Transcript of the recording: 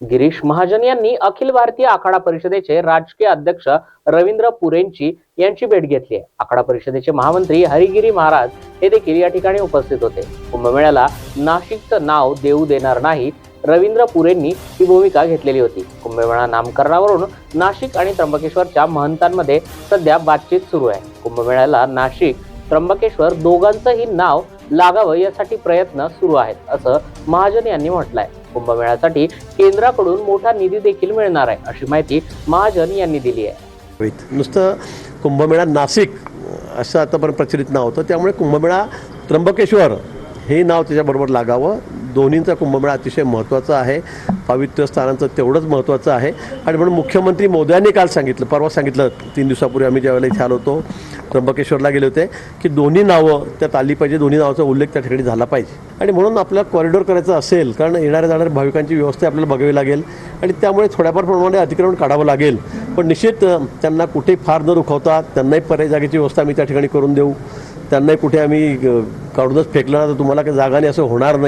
गिरीश महाजन यांनी अखिल भारतीय आखाडा परिषदेचे राजकीय अध्यक्ष रवींद्र पुरेंची यांची भेट घेतली आहे. आखाडा परिषदेचे महामंत्री हरिगिरी महाराज हे देखील या ठिकाणी उपस्थित होते. कुंभमेळ्याला नाशिकचं नाव देऊ देणार नाही रवींद्र पुरेंनी ही भूमिका घेतलेली होती. कुंभमेळा नामकरणावरून नाशिक आणि त्र्यंबकेश्वरच्या महंतांमध्ये सध्या बातचीत सुरू आहे. कुंभमेळ्याला नाशिक त्र्यंबकेश्वर दोघांचंही नाव लागावं यासाठी प्रयत्न सुरू आहेत असं महाजन यांनी म्हटलंय. कुंभमेळ्यासाठी केंद्राकडून मोठा निधी देखील मिळणार आहे अशी माहिती महाजन यांनी दिली आहे. नुसतं कुंभमेळा नाशिक असं आतापर्यंत प्रचलित नाव होतं. त्यामुळे कुंभमेळा त्र्यंबकेश्वर हे नाव त्याच्याबरोबर लागावं. दोन्हींचा कुंभमेळा अतिशय महत्त्वाचा आहे. पावित्र्य स्थानांचं तेवढंच महत्त्वाचं आहे. आणि म्हणून मुख्यमंत्री मोदयांनी काल सांगितलं परवा सांगितलं तीन दिवसापूर्वी आम्ही ज्यावेळेला इथे आलो होतो. त्र्यंबकेश्वरला गेले होते की दोन्ही नावं त्यात आली पाहिजे दोन्ही नावाचा उल्लेख त्या ठिकाणी झाला पाहिजे. आणि म्हणून आपल्याला कॉरिडॉर करायचं असेल कारण येणाऱ्या जाणाऱ्या भाविकांची व्यवस्था आपल्याला बघावी लागेल. आणि त्यामुळे थोड्याफार प्रमाणे अतिक्रमण काढावं लागेल. पण निश्चित त्यांना कुठे फार न रुखवता त्यांनाही पर्याय जागेची व्यवस्था आम्ही त्या ठिकाणी करून देऊ. त्यांनाही कुठे आम्ही काढूनच फेकलं ना तर तुम्हाला काही जागा नाही असं होणार नाही.